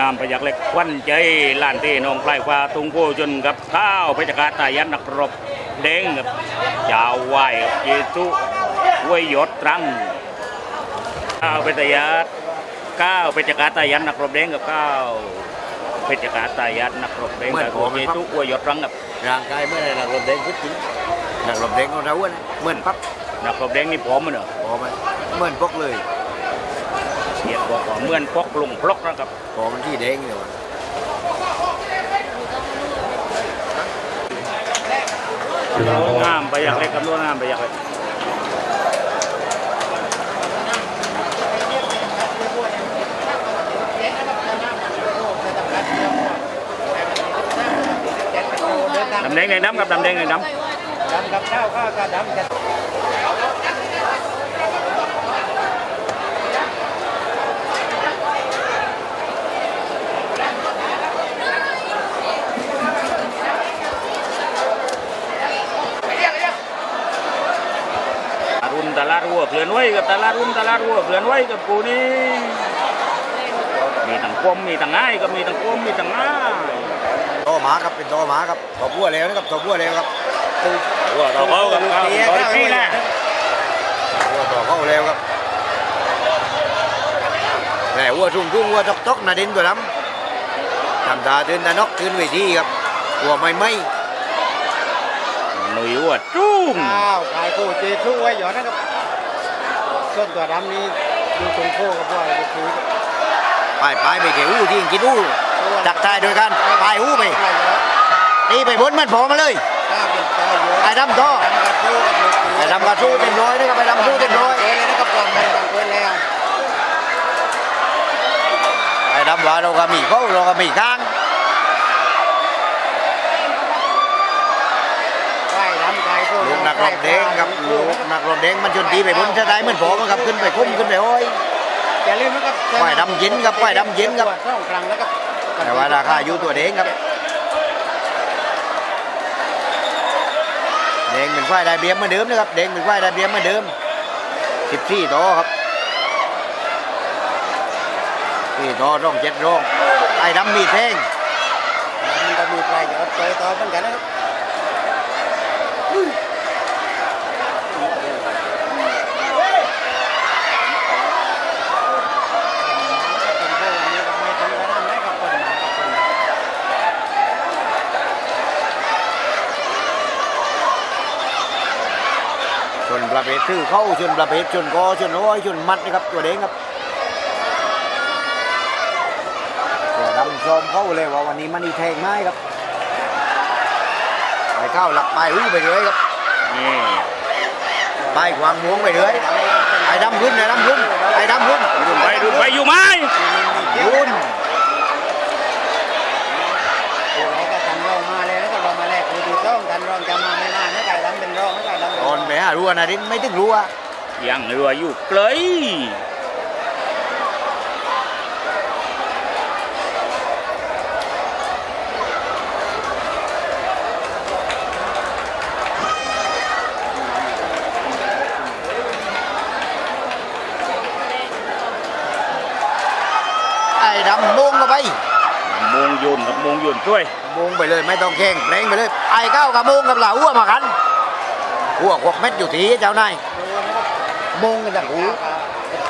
งามพยักเล็กควันใจล้านที่นองปลายฟ้าตุงโพจนกับข้าวเพชรกาตายันนักรบเด้งกับยาวไหวกับเยซุวยยศตรังข้าวเพชรยัดข้าวเพชรกาตายันนักรบเด้งกับข้าวเพชรกาตายันนักรบเด้งกับเยซุวยยศตรังกับร่างกายเมื่อไรนักรบแดงพุทธินักรบแดงของเราอะนะเหมือนปั๊บนักรบเด้งนี่พร้อมมันเหรอพอไหมเหมือนพกเลยเสียบอกว่า เหมือนพกลงพลกนะครับพอมันที่แดงเลยวะงามพยักเล็กกับงามพยักเล็กดำแดงในน้ำกับดำแดงในน้ดำกับข้าวข้าวก็ดำกัน รุนตลาดวัวเพื่อนไว้กับตลาดรุนตลาดวัวเพื่อนไว้กับกูนี่มีทั้งกลมมีทั้งง่ายก็มีทั้งกลมมีทั้งง่ายโตหมาครับเป็นโตหมาครับตบบัวแล้วนะครับตบบัวแล้วครับวัวเราเขากับเขาตอนนี้แหละวัวต่อเข้าแล้วครับแต่วัวทุ่งทุ่งวัวตกตกนาดินตัวน้ำทำตาตื่นตานกตื่นเวทีครับวัวไม่ไมห นุยวัวจุ้งข้าวขายโคเจทุไว้หยอดนะครับส้นตัวดำนี่ดูตรงโคกับว่าจะคือไปไปไปเกี่อู้ที่กินอู้จักทายโดยกันไปอู้ไปข้าวหยอดตีไปบนมันพอมาเลยไอ้ดำท่อดำกับโคกับลูกไอ้ดำกระสู้เต็มร้อยนะครับไอ้ดำสู้เต็มร้อยเลยนะครับก่อนมันเกินแล้วไอ้ดำว่าเราก็มีเขาเราก็มีข้าง ไก่ดำไก่โค ลูกนักรบแดงครับลูกนักรบแดงมันชนตีไปบนจะได้เหมือนผมครับขึ้นไปคุ้มขึ้นไปโอ้ยอย่าลืมนะครับไก่ดำเย็นครับไก่ดำเย็นครับสองครั้งแล้วครับแต่ว่าราคาอยู่ตัวแดงครับแดงเป็นควายได้เบี้ยมเหมือนเดิมนะครับแดงเป็นควายได้เบี้ยมเหมือนเดิมสิบสี่ต่อครับสี่ต่อร่องเจ็ดร่องไอ้ดำมีแทงมันก็มีปลายหยอดเจอต่อเหมือนกันนะครับ ประเภทซื้อเข้าชนประเภทชนกอชนร้อยชนมัดนะครับตัวแดงครับตัวดำชมเข้าเลยว่าวันนี้มันอีแทงไม้ครับไปเข้าหลักไปอู้ไปเลยครับนี่ไปขวางม้วงไปเลยไอ้ดำขึ้นไอ้ดำขึ้นไอ้ดำขึ้นดุนไปดุนไปอยู่ไหมรุ่น เราก็ทันรองมาเลยแล้วก็รองมาแรกคือดูต้องทันรองจะมาไม่มาไม่ไก่ดำเป็นร องไม่ไก่ดำเป็นตอนไปหารัวนะดิไม่ถึงรัวยังเรืออยู่ไกลไอ้ดำม้วงเข้าไปมงยุนกับมงยุนช่วยม้วงไปเลยไม่ต้องแข่งแรงไปเลยไอ้เข้ากับม้วงกับเหล่าอ้วมากัน อ้วกหกเม็ดอยู่ทีเจ้านายม้วงกันจากหู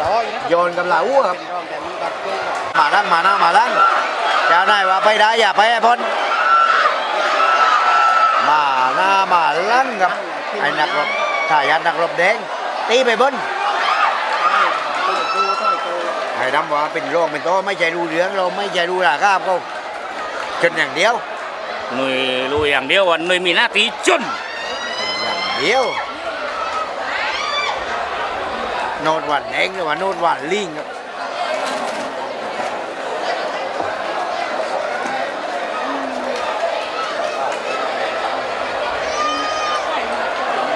ต่ออยู่นะครับโยนกับเหล่าอ้วครับเป็นรองแต่มันก็คือมาลังมาหน้ามาลังเจ้านายว่าไปได้อย่าไปไอ้พนมาหน้ามาลังครับไอ้นักรบทายาทนักรบแดงตีไปบนตู้ตู้ถ้อยตู้ไอ้ดำว่าเป็นโรคเป็นโตไม่ใช่รู้เรื่องเราไม่ใช่รู้ราคาเขาจนอย่างเดียวหน่วยรู้อย่างเดียวว่าหน่วยมีหน้าที่จนอย่าง เดียว โนดหวานแดงหรือว่าโนดหวานลิงครับ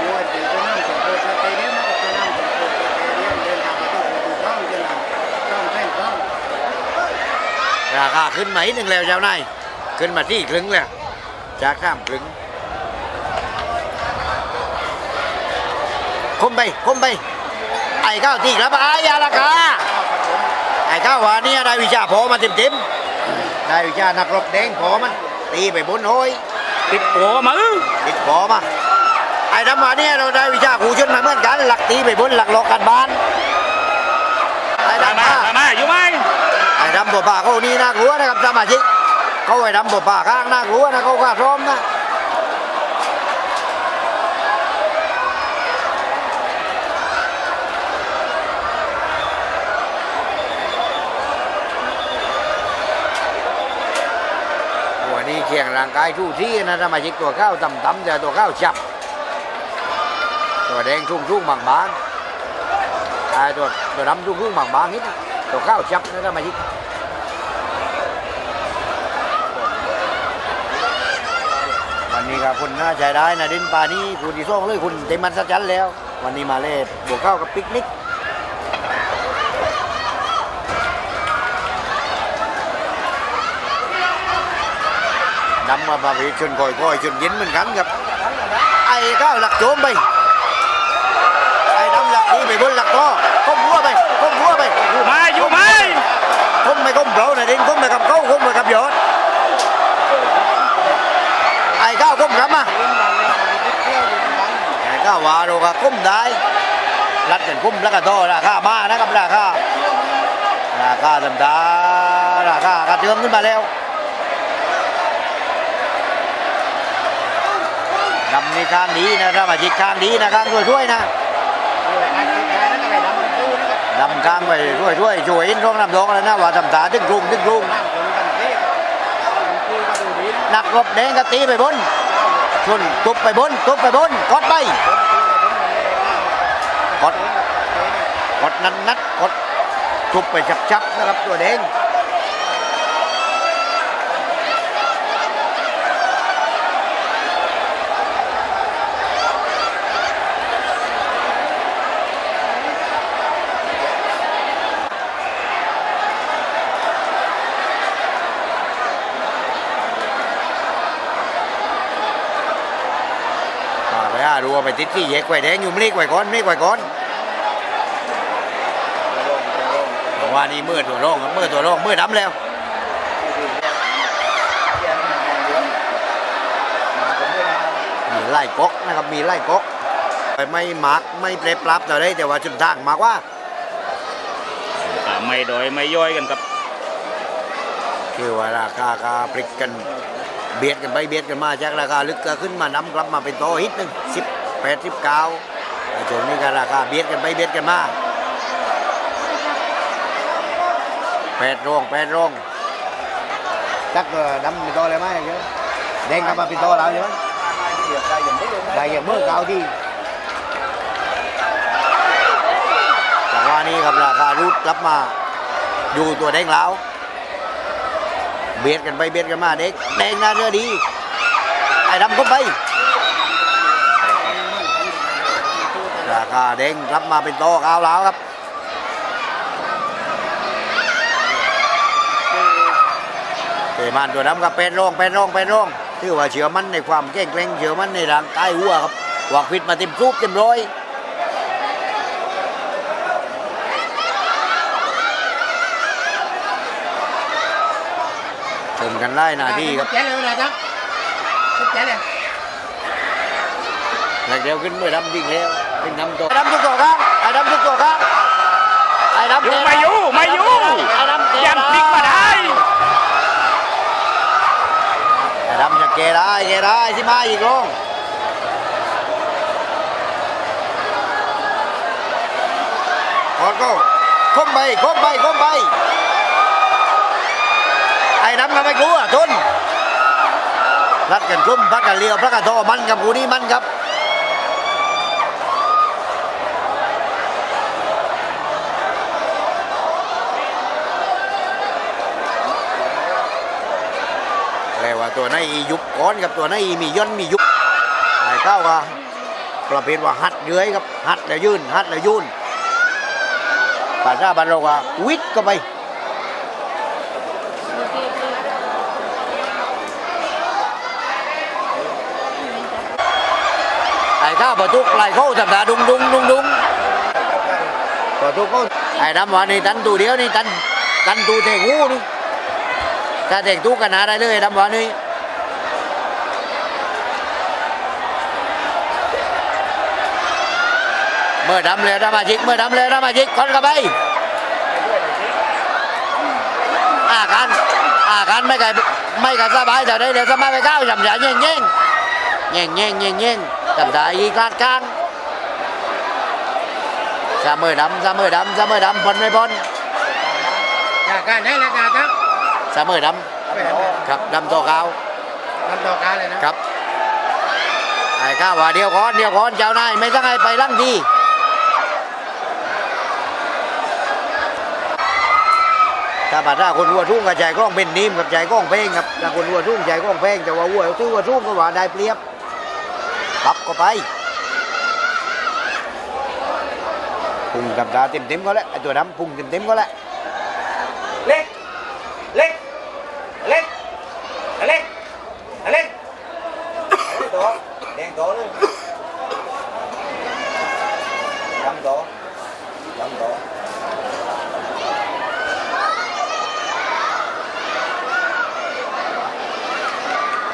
มวยตีก็นั่งสดสเตเดียมก็นั่งสดสเตเดียมเดินทางมาตู้ตู้ต้องจนต้องแท่งต้องราคาขึ้นมาอีกหนึ่งแล้วเจ้านายขึ้นมาที่ครึ่งแล้วจากข้ามครึ่ง คมไปคมไป ไอ้ข้าวที่ครับอายาราคาไอ้ข้าวว่านี่ได้วิชาพอมาเต็มเต็มๆได้วิชานักรบแดงพอมันตีไปบนห้อยติดโผมาอื้อติดพอมาไอ้ดำมาเนี่ยเราได้วิชาครูชนมาเหมือนกันหลักตีไปบนหลักหลอกกันบ้านไอ้มาดำมามามามาอยู่ไหมไอ้ดำบัวป่าเขานี่น่ากลัวนะครับสมาชิกเขาไอ้ดำบัวป่าข้างน่ากลัวนะเขาข้าพร้อมนะ สียงร่างกายทู่ที่นะสมาชิกตัวข้าวต่ำๆแต่ตัวข้าวจับ ตัวแดงชุ่มๆบางๆไอ้ตัวตัวดำชุ่มๆบางๆนิดตัวข้าวจับนะสมาชิกวันนี้ครับคุณน่าใจได้นะดินป่านี้คุณที่ส่งเลยคุณเต็มมันสัจจันแล้ว วันนี้มาเล่บวกเข้ากับปิกนิก ดำมาบาบีชนก่อยก่อยชนเย็นเหมือนกันครับ ไอ้ก้าวหลักโจมไป ไอ้ดำหลักนี้ไปบนหลักก็ก้มหัวไปก้มหัวไปอยู่ไหมอยู่ไหมก้มไม่ก้มเปล่านะดินก้มไปกับเขาก้มไปกับยอดไอ้ก้าวก้มกลับมาแต่ก็ว่าเราก็คุ้มได้รัดกันคุ้มแล้วก็โตราคามานะครับราคาราคาธรรมดาราคากระเทือมขึ้นมาแล้ว ดำในข้างดีนะถ้ามาจิกข้างดีนะข้างช่วยๆนะดำข้างไปช่วยช่วยๆช่วยอินร้องนำร้องแล้วนะว่าทำตาตึงกรุงตึงกรุงนักรบแดงก็ตีไปบนชนตุบไปบนตุบไปบนกดไปกดกดนันนัดกดทุบไปชับๆนะครับตัวแดงอ่า ไปอ่าดูว่าไปติดที่แยกไว้แดงอยู่ไม่ไว้ก่อนไม่ไว้ก่อนบอกว่านี่มือตัวร่องครับมือตัวร่องมือดำแล้วมีไล่ก๊อกนะครับมีไล่ก๊อกไปไม่มาร์กไม่เปรปรับแต่ได้แต่ว่าจุดทางมากว่าอ่าไม่โดยไม่ย่อยกันครับคือว่าราคากาพลิกกันเบียดกันไปเบียดกันมาจากราคาลึกก็ขึ้นมานำกลับมาเป็นโตฮิตหนึ่งสิบ แปดสิบเก้าไอ้ช่วงนี้ก็ราคาเบียดกันไปเบียดกันมาแปดโรงแปดโรงจักเอ่อดำเป็นโตเลยไหมเยอะแดงกลับมาเป็นโตแล้วใช่ไหมได้อย่างเมื่อเก่าที่แต่ว่านี้ครับราคารูดกลับมา อยู่ตัวแดงแล้วเบียดกันไปเบียดกันมาเด็กแดงหน้าเรือดีไอ้ดำก็ไป ราคาแดงรับมาเป็นโตขาวแล้วครับเตะมันตัวดำกับเป็นร่องเป็นร่องเป็นร่องถือว่าเชื่อมันในความแกร่งแกร่งเชื่อมันในร่างกายหัวครับวางฟิตมาเต็มรูปเต็มร้อยเติมกันไล่นาทีครับแจ๊เลยนะจ๊ะแจ๊เลยแรงเร็วขึ้นเมื่อดำวิ่งเร็วเป็นดำตัวไอ้ดำทุกตัว ครับไอ้ดำทุกตัวครับไอ้ดำอยู่ไม่อยู่ไม่อยู่ไอ้ดำเตะยังพลิกมาได้ไอ้ดำจะเกได้เกได้ที่มาอีกลงกอดก็คมไปคมไปคมไปไอ้ดำก็ไม่กลัวทนรัดกันกลุ่มพักกันเลี้ยวพักกันโทมันกับกูนี่มันครับ ว่าตัวไหนนอียุบก้อนกับตัวไหนนอีมีย่นมียุบไอ้เก้าก็ประเภทว่าหัดเลื้อยครับหัดแล้วยื่นหัดแล้วยื่นภาษาบ้านเราว่าวิทย์ก็ไปไอ้ข้าวประตุกไล่เข้าสัปดาห์ดุงดุงดุงดุงประตุกเขาไอ้ดำว่านี่ตันตูเดียวนี่ตันตันตูเทงูนี่ ถ้าเด็กทุกกันนะได้เลยดำวันนี้เมื่อดำเลยดำมาจิกเมื่อดำเลยดำมาจิกคนกับไปอาการอาการไม่ไกลไม่ไกลสบายแต่ได้เดี๋ยวสบายไปก้าวจำใจเย่งเย่งเย่งเย่งเย่งเย่งจำใจอีกลาดกลางสามมือดำสามมือดำสามมือดำพ้นไม่พ้นจากการให้แล้วนะครับ สามมือดไปเห็นไหมำครับดำตัวขาวทำต่อการเลยนะครับไอ้ข้าว่าเดียวก่อนเดียวก่อนเจ้านายไม่ต้องให้ไปลั่งทีถ้าบัดถ้าคนวัวทุ่งกับใจกล้องเป็นนิ่มกับใจกล้องเพลงครับถ้าคนวัวทุ่งใจกล้องเพลงแต่ว่าวัวทุ่งวัวทุ่งก็ว่าได้เปรียบปรับก็ไปพุ่งกับดาเต็มเต็มๆก็แล้วไอ้ตัวดำพุ่งเต็มเต็มๆก็แล้ว เล็ก เล็ก เล็ก เล็ก เล็ก ตัวแดงตัวเลยดำตัวดำตัว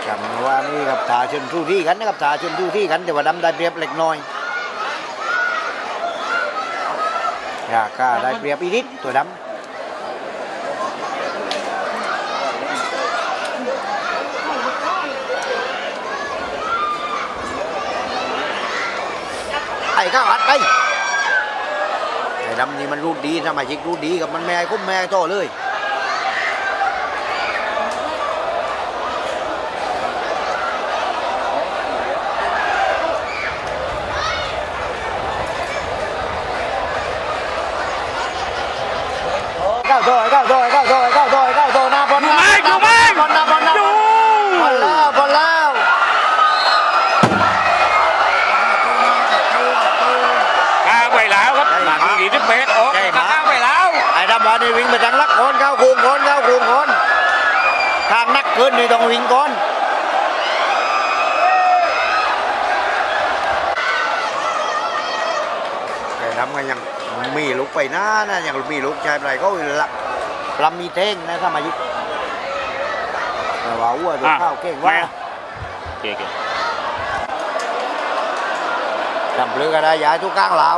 จำว่านี่กับถาชนทู่ที่กันนะครับถาชนทู่ที่กันแต่ว่าดำได้เปรียบเล็กน้อยราคาได้เปรียบอีกนิดตัวดำไอ้ข้าวอัดไปไอ้ดำนี่มันรูดดีสมาชิกรูดดีกับมันแม่คุ้มแม่โตเลย ก้าวโดยก้าวโดยก้าวโดยก้าวโดยก้าวโดยหน้าบอลหน้า อยู่ไหม บอลหน้าบอลหน้า อยู่ บอลแล้วบอลแล้ว กาไปแล้วครับนาทีที่สิบเอ็ดออกกาไปแล้ว ไอ้ดำบอลนี่วิ่งไปทางลักโคนเข้าคุมโคนเข้าคุมโคนทางนัก ขึ้นนี่ต้องวิ่งก่อนไอ้ดำก็ยังมีลุกไปหน้านะยังมีลุกชายไรก็หลักลำมีเท่งนะสมาชิกแต่ว่าอ้วนตัวข้าวเก่งว่าเก่งจำเรือก็ได้ย้ายทุกข้างเหลา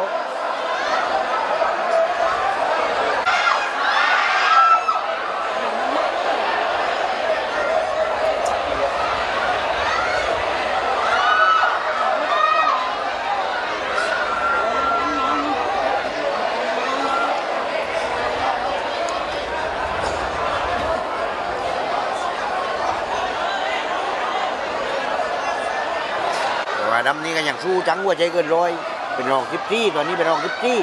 ดำนี้ก็ยังสู้จังหัวใจเกินร้อย เป็นรองทิปที่ตอนนี้เป็นรองทิปที่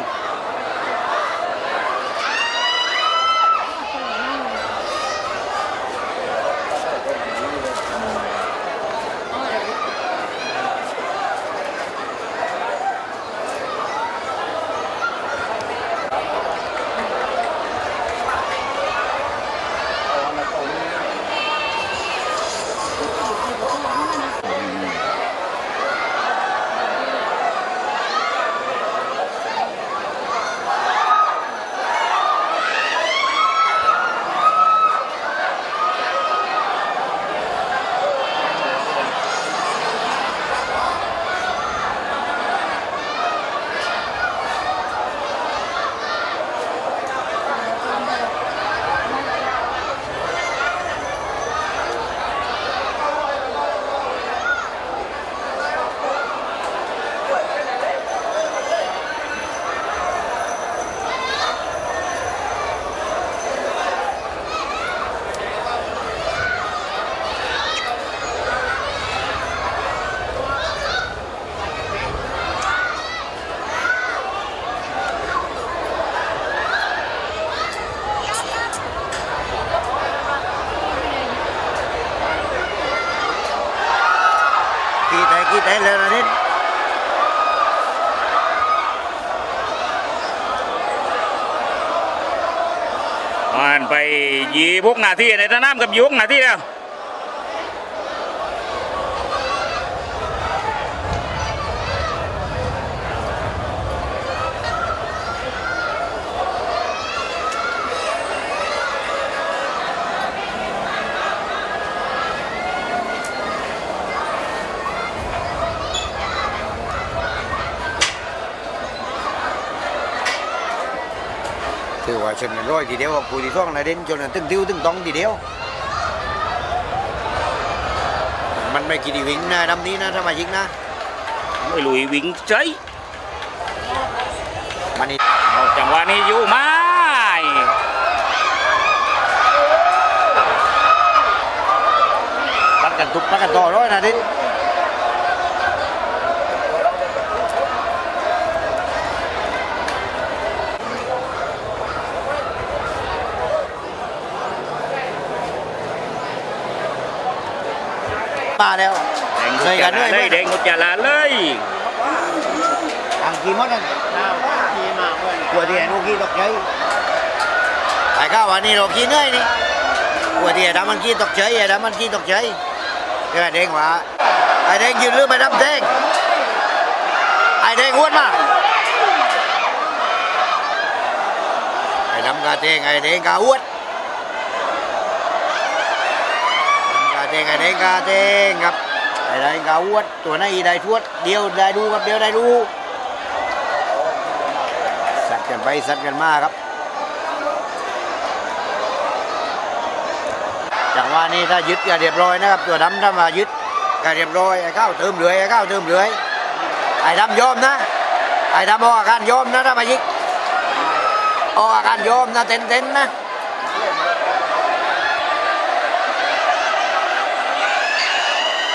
กนาทีในสนามกับยุกนาทีแล้ว ว่าชนกันร้อยทีเดียวกับผู้ที่ท่องนะเด่นจนตึ้งติ้วตึ้งต้องทีเดียว มันไม่กี่ดีวิ่งนะดำนี้นะถ้ามยิงนะ ไม่ลุยวิ่งใจมันนี่จังหวะนี้อยู่ไหมตัดกันทุกตัดกันต่อร้อยนะเด่น มาแล้ว แดงเหนื่อยกันเหนื่อยเลไหมยแดงกุจลาเลยทางกี่มดนั่นข้าวทีมาเพื่อนกลัวที่ไอ้ลูกกี้ตกใจไอ้ข้าววันนี้เราขี้เหนื่อยนี่กลัวที่ไอ้ดำมันขี้ตกใจไอ้ดำมันขี้ตกใจไอ้เด้งว่าไอ้เด้งยืนลืมไปดำเด้งไอ้เด้งอ้วนมาไอ้ดำกาเด้งไอ้เด้งกาอ้วน ดำกาเด้งไอ้เด้งกาเด้งครับไอ้เด้งกาอวนตัวไหนได้ทวดเดียวได้ดูครับเดียวได้ดูสัดกันไปสัดกันมาครับ จังหวะนี้ถ้ายึดก็เรียบร้อยนะครับ ตัวดำถ้ามายึดก็เรียบร้อยไอ้ข้าวเติมเหลือไอ้ข้าวเติมเหลือไอ้ดำยอมนะไอ้ดำออกอาการยอมนะถ้ามายึดออกอาการยอมนะเต้นเต้นๆนะ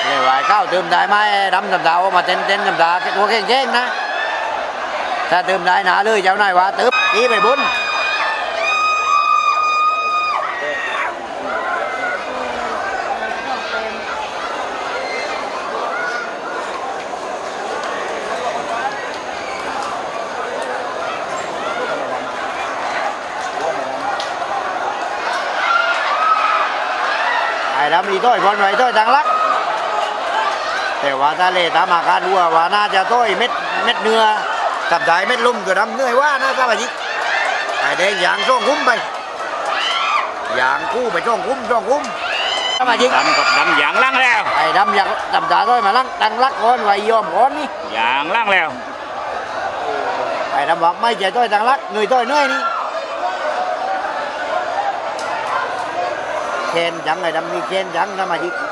นี่ว่าไอ้ ข้าวเติมได้ไหมดำดำดาวมาเต้นเต้นดำดาตัวแข็งๆนะถ้าเติมได้หนาเลยเจ้านายว่าตึบอีไปบุญไอ้ดำมีต้อยคนไหวต้อยทางลัก แต่ว่าถ้าเล่ตามอาการวัวว่าน่าจะต้อยเม็ดเม็ดเนื้อกับสายเม็ดลุ่มตัวดำเหนื่อยว่านะถ้าไปยิกไอ้แดงยางช่องคุ้มไปยางคู่ไปช่องคุ้มช่องคุ้มถ้ามายิกดำกับดำอย่างล่างแล้วไอ้ดำอยากดำตาต้อยมาลังดังลักก่อนไว้ยอมก่อนนี่อย่างล่างแล้วไอ้ดำบอกไม่ใจต้อยดังลักเหนื่อยต้อยเหนื่อยนี่เคนจังไอ้ดำมีเคนจังถ้ามายิกไอ้แด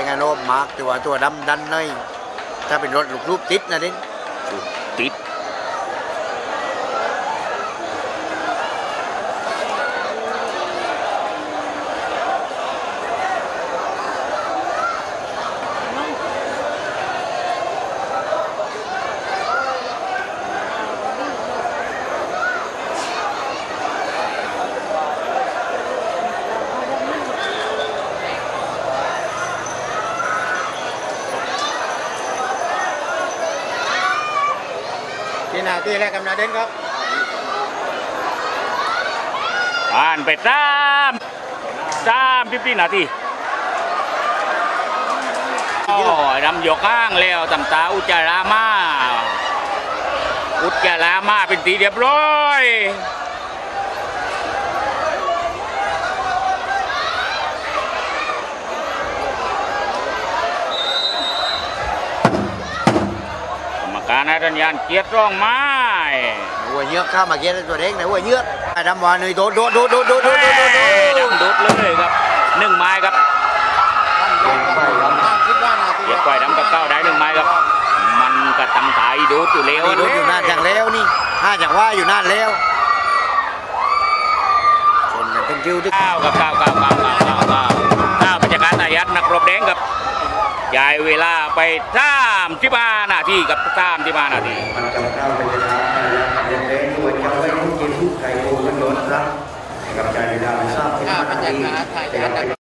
งไอ้โนบมากตัวตัวดำดันเลยถ้าเป็นรถลูกรูปติดนะดิ ติด ที่นาที่ แรกกำนันเด่นครับผ่านไปสามสามสิบสี่นาทีโอ้ยดำยกข้างแล้วตำตาอุจจารามา อุจจารามาเป็นตีเรียบร้อยกรรมการให้สัญญาณเกียรติร้องม้ หัวเยือกข้ามมาเกียร์ตัวเด็กไหนหัวเยือกไอ้ดำวาเหนื่อยโดดโดดโดดโดดโดดโดดโดดโดดโดดเลยครับหนึ่งไม้ครับท่านยกครับคิดว่านาทีเกียรติควดำกับเก้าได้หนึ่งไม้ครับ มันก็ตั้งไถ่ดูดอยู่แล้วโดดอยู่นานจังแล้วนี่ห้าจังว่าอยู่นานแล้วชนกันเป็นคิวทึกเก้ากับเก้าเก้าเก้าเก้าเก้าเก้าเก้าพิจการอายัดนักรบแดงกับย้ายเวลาไปสามสิบห้านาทีกับสามสิบห้านาทีมันจำข้าว นะครับกับใจดาวทราบถึงขณะนี้